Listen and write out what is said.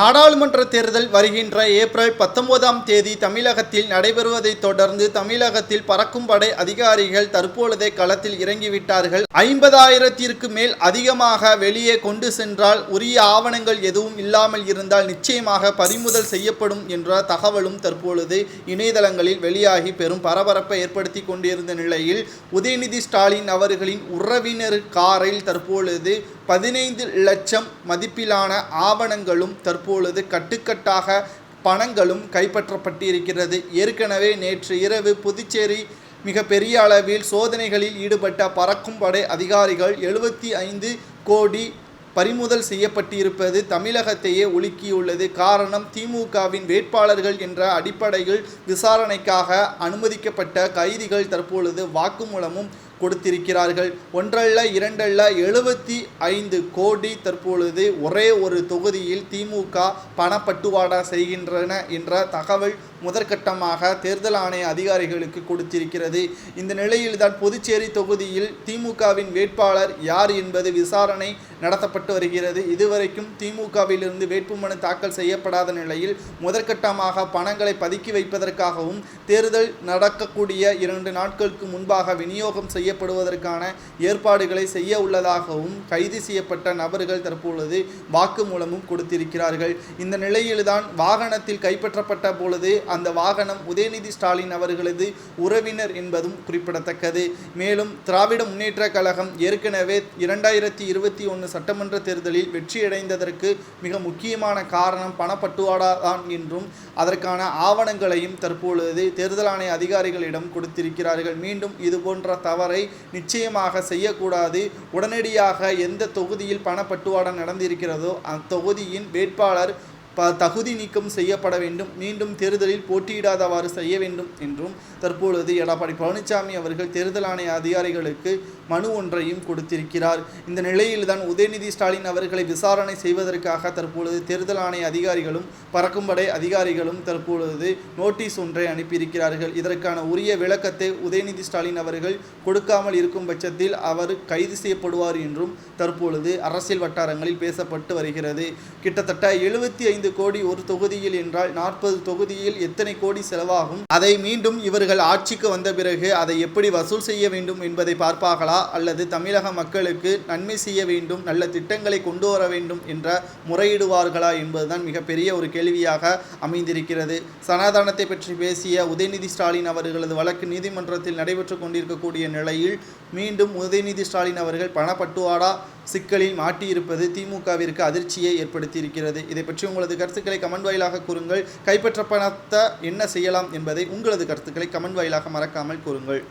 நாடாளுமன்ற தேர்தல் வருகின்ற ஏப்ரல் பத்தொன்பதாம் தேதி தமிழகத்தில் நடைபெறுவதை தொடர்ந்து தமிழகத்தில் பறக்கும் படை அதிகாரிகள் தற்பொழுதே களத்தில் இறங்கிவிட்டார்கள். ஐம்பதாயிரத்திற்கு மேல் அதிகமாக வெளியே கொண்டு சென்றால் உரிய ஆவணங்கள் எதுவும் இல்லாமல் இருந்தால் நிச்சயமாக பறிமுதல் செய்யப்படும் என்ற தகவலும் தற்பொழுது இணையதளங்களில் வெளியாகி பெரும் பரபரப்பை ஏற்படுத்தி கொண்டிருந்த நிலையில் உதயநிதி ஸ்டாலின் அவர்களின் உறவினர் காரில் தற்பொழுது பதினைந்து லட்சம் மதிப்பிலான ஆவணங்களும் தற்பொழுது கட்டுக்கட்டாக பணங்களும் கைப்பற்றப்பட்டிருக்கிறது. ஏற்கனவே நேற்று இரவு புதுச்சேரி மிக பெரிய அளவில் சோதனைகளில் ஈடுபட்ட பறக்கும் படை அதிகாரிகள் எழுபத்தி ஐந்து கோடி பறிமுதல் செய்யப்பட்டிருப்பது தமிழகத்தையே உலுக்கியுள்ளது. காரணம் திமுகவின் வேட்பாளர்கள் என்ற அடிப்படையில் விசாரணைக்காக அனுமதிக்கப்பட்ட கைதிகள் தற்பொழுது வாக்குமூலமும் கொடுத்திருக்கிறார்கள். ஒன்றல்ல இரண்டல்ல எழுபத்தி ஐந்து கோடி தற்பொழுது ஒரே ஒரு தொகுதியில் திமுக பணப்பட்டுவாடா செய்கின்றன என்ற தகவல் முதற்கட்டமாக தேர்தல் ஆணைய அதிகாரிகளுக்கு கொடுத்திருக்கிறது. இந்த நிலையில்தான் புதுச்சேரி தொகுதியில் திமுகவின் வேட்பாளர் யார் என்பது விசாரணை நடத்தப்பட்டு வருகிறது. இதுவரைக்கும் திமுகவிலிருந்து வேட்புமனு தாக்கல் செய்யப்படாத நிலையில் முதற்கட்டமாக பணங்களை பதுக்கி வைப்பதற்காகவும் தேர்தல் நடக்கக்கூடிய இரண்டு நாட்களுக்கு முன்பாக விநியோகம் செய்யப்படுவதற்கான ஏற்பாடுகளை செய்ய உள்ளதாகவும் கைது செய்யப்பட்ட நபர்கள் தற்பொழுது வாக்குமூலமும் கொடுத்திருக்கிறார்கள். இந்த நிலையில்தான் வாகனத்தில் கைப்பற்றப்பட்ட பொழுது அந்த வாகனம் உதயநிதி ஸ்டாலின் அவர்களது உறவினர் என்பதும் குறிப்பிடத்தக்கது. மேலும் திராவிட முன்னேற்ற கழகம் ஏற்கனவே இரண்டாயிரத்தி இருபத்தி ஒன்று சட்டமன்ற தேர்தலில் வெற்றியடைந்ததற்கு மிக முக்கியமான காரணம் பணப்பட்டுவாடா தான் என்றும் அதற்கான ஆவணங்களையும் தற்பொழுது தேர்தல் ஆணைய அதிகாரிகளிடம் கொடுத்திருக்கிறார்கள். மீண்டும் இது போன்ற தவறை நிச்சயமாக செய்யக்கூடாது. உடனடியாக எந்த தொகுதியில் பணப்பட்டுவாடா நடந்திருக்கிறதோ அத்தொகுதியின் வேட்பாளர் ப தகுதி நீக்கம் செய்யப்பட வேண்டும். மீண்டும் தேர்தலில் போட்டியிடாதவாறு செய்ய வேண்டும் என்றும் தற்பொழுது எடப்பாடி பழனிசாமி அவர்கள் தேர்தல் ஆணைய அதிகாரிகளுக்கு மனு ஒன்றையும் கொடுத்திருக்கிறார். இந்த நிலையில்தான் உதயநிதி ஸ்டாலின் அவர்களை விசாரணை செய்வதற்காக தற்பொழுது தேர்தல் ஆணைய அதிகாரிகளும் பறக்கும்படை அதிகாரிகளும் தற்பொழுது நோட்டீஸ் ஒன்றை அனுப்பியிருக்கிறார்கள். இதற்கான உரிய விளக்கத்தை உதயநிதி ஸ்டாலின் அவர்கள் கொடுக்காமல் இருக்கும் பட்சத்தில் அவர் கைது செய்யப்படுவார் என்றும் தற்பொழுது அரசியல் வட்டாரங்களில் பேசப்பட்டு வருகிறது. கிட்டத்தட்ட எழுபத்தி ஐந்து கோடி ஒரு தொகுதியில் என்றால் நாற்பது தொகுதியில் எத்தனை கோடி செலவாகும்? அதை மீண்டும் இவர்கள் ஆட்சிக்கு வந்த பிறகு அதை எப்படி வசூல் செய்ய வேண்டும் என்பதை பார்ப்பார்களா? அல்லது தமிழக மக்களுக்கு நன்மை செய்ய வேண்டும் நல்ல திட்டங்களை கொண்டு வர வேண்டும் என்ற முறையிடுவார்களா என்பதுதான் மிகப்பெரிய ஒரு கேள்வியாக அமைந்திருக்கிறது. சனாதானத்தை பற்றி பேசிய உதயநிதி ஸ்டாலின் அவர்களது வழக்கு நீதிமன்றத்தில் நடைபெற்று கொண்டிருக்கக்கூடிய நிலையில் மீண்டும் உதயநிதி ஸ்டாலின் அவர்கள் பணப்பட்டுவாடா சிக்கலில் மாட்டியிருப்பது திமுகவிற்கு அதிர்ச்சியை ஏற்படுத்தியிருக்கிறது. இதை பற்றி உங்களது கருத்துக்களை கமெண்ட் வாயிலாக கூறுங்கள். கைப்பற்ற பணத்தை என்ன செய்யலாம் என்பதை உங்களது கருத்துக்களை கமெண்ட் வாயிலாக மறக்காமல் கூறுங்கள்.